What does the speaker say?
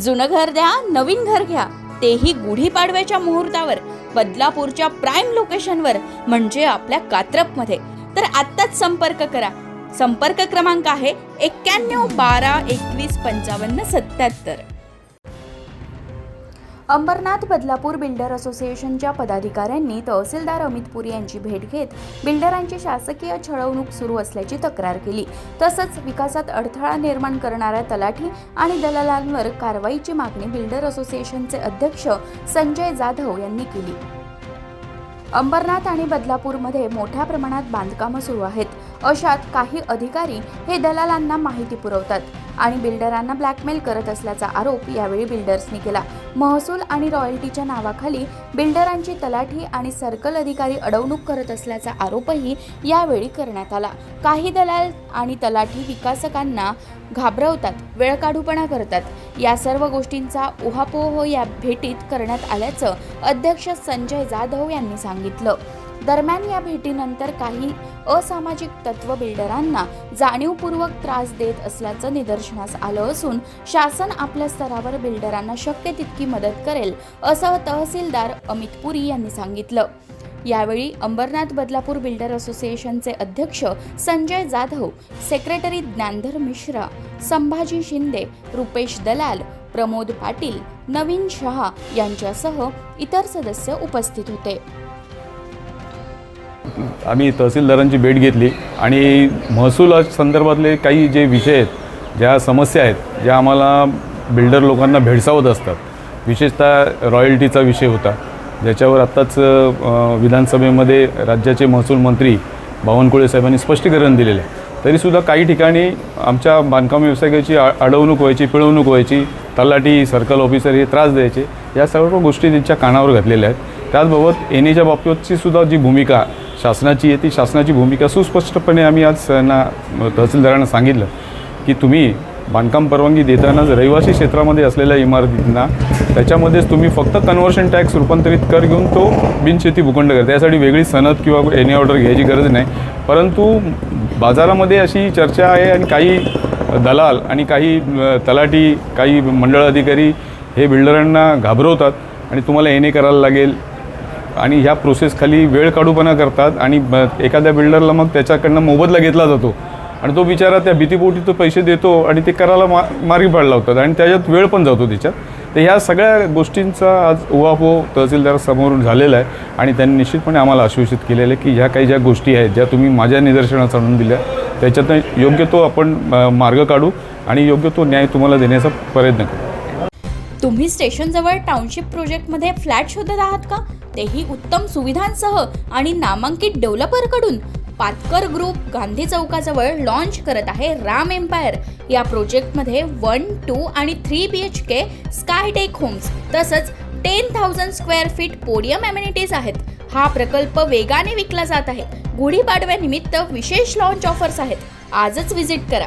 जुनं घर द्या नवीन घर घ्या. तेही गुढीपाडव्याच्या मुहूर्तावर बदलापूरच्या प्राईम लोकेशनवर म्हणजे आपल्या कात्रपमध्ये. तर आत्ताच संपर्क करा. संपर्क क्रमांक आहे एक्क्याण्णव बारा एकवीस पंचावन्न सत्याहत्तर. अंबरनाथ बदलापूर बिल्डर असोसिएशनच्या पदाधिकाऱ्यांनी तहसीलदार अमित पुरी यांची भेट घेत बिल्डरांची शासकीय छळवणूक सुरू असल्याची तक्रार केली. तसंच विकासात अडथळा निर्माण करणाऱ्या तलाठी आणि दलालांवर कारवाईची मागणी बिल्डर असोसिएशनचे अध्यक्ष संजय जाधव यांनी केली. अंबरनाथ आणि बदलापूरमध्ये मोठ्या प्रमाणात बांधकामं सुरू आहेत. अशात काही अधिकारी हे दलालांना माहिती पुरवतात. आणि बिल्डरांना ब्लॅकमेल करत असल्याचा आरोप यावेळी बिल्डर्सनी केला. महसूल आणि रॉयल्टीच्या नावाखाली बिल्डरांची तलाठी आणि सर्कल अधिकारी अडवणूक करत असल्याचा आरोपही यावेळी करण्यात आला. काही दलाल आणि तलाठी विकासकांना घाबरवतात वेळकाढूपणा करतात. या सर्व गोष्टींचा उहापोह या भेटीत करण्यात आल्याचं अध्यक्ष संजय जाधव यांनी सांगितलं. दरम्यान या भेटीनंतर काही असामाजिक तत्व बिल्डरांना जाणीवपूर्वक त्रास देत असल्याचं निदर्शनास आलं असून शासन आपल्या स्तरावर बिल्डरांना शक्य तितकी मदत करेल असं तहसीलदार अमित पुरी यांनी सांगितलं. यावेळी अंबरनाथ बदलापूर बिल्डर असोसिएशनचे अध्यक्ष संजय जाधव सेक्रेटरी ज्ञानधर मिश्रा संभाजी शिंदे रुपेश दलाल प्रमोद पाटील नवीन शहा यांच्यासह इतर सदस्य उपस्थित होते. आम्ही तहसीलदारांची भेट घेतली आणि महसूल संदर्भातले काही जे विषय आहेत ज्या समस्या आहेत ज्या आम्हाला बिल्डर लोकांना भेडसावत असतात विशेषतः रॉयल्टीचा विषय होता ज्याच्यावर आत्ताच विधानसभेमध्ये राज्याचे महसूल मंत्री बावनकुळे साहेबांनी स्पष्टीकरण दिलेलं आहे. तरीसुद्धा काही ठिकाणी आमच्या बांधकाम व्यावसायिकाची अडवणूक व्हायची पिळवणूक व्हायची तलाठी सर्कल ऑफिसर हे त्रास द्यायचे या सर्व गोष्टी त्यांच्या कानावर घातलेल्या आहेत. त्याचबाबत एनेच्या बाबतीतची सुद्धा जी भूमिका शासनाची आहे ती शासनाची भूमिका सुस्पष्टपणे आम्ही आज त्यांना तहसीलदारांना सांगितलं की तुम्ही बांधकाम परवानगी देतानाच रहिवासी क्षेत्रामध्ये असलेल्या इमारतींना त्याच्यामध्येच तुम्ही फक्त कन्व्हर्शन टॅक्स रूपांतरित कर घेऊन तो बिनशेती भूखंड करता. त्यासाठी वेगळी सनद किंवा एनी ऑर्डर घ्यायची गरज नाही. परंतु बाजारामध्ये अशी चर्चा आहे आणि काही दलाल आणि काही तलाठी काही मंडळ अधिकारी हे बिल्डरांना घाबरवतात आणि तुम्हाला एन ए करायला लागेल. आणि ह्या प्रोसेसखाली वेळ काढूपणा करतात आणि ब- एखाद्या बिल्डरला मग त्याच्याकडनं मोबदला घेतला जातो. आणि तो बिचारा त्या भीतीपोटी तो पैसे देतो आणि ते करायला मा मार्गी पाडला होतात आणि त्याच्यात वेळ पण जातो त्याच्यात तर ह्या सगळ्या गोष्टींचा आज उहापोह तहसीलदार समोरून झालेला आहे आणि त्यांनी निश्चितपणे आम्हाला आश्वासित केलेलं आहे की ह्या काही ज्या गोष्टी आहेत ज्या तुम्ही माझ्या निदर्शनास आणून दिल्या त्याच्यातनं योग्य तो आपण मार्ग काढू आणि योग्य तो न्याय तुम्हाला देण्याचा प्रयत्न करू. तुम्ही स्टेशनजवळ टाउनशिप प्रोजेक्टमध्ये फ्लॅट शोधत आहात का? तेही उत्तम सुविधांसह आणि नामांकित डेव्हलपरकडून पातकर ग्रुप गांधी चौकाजवळ लॉन्च करत आहे राम एम्पायर या प्रोजेक्टमध्ये वन टू आणि three B H K sky tech homes तसंच ten thousand square feet podium amenities आहेत. हा प्रकल्प वेगाने विकला जात आहे. गुढीपाडव्यानिमित्त विशेष लॉन्च ऑफर्स आहेत. आजच व्हिजिट करा.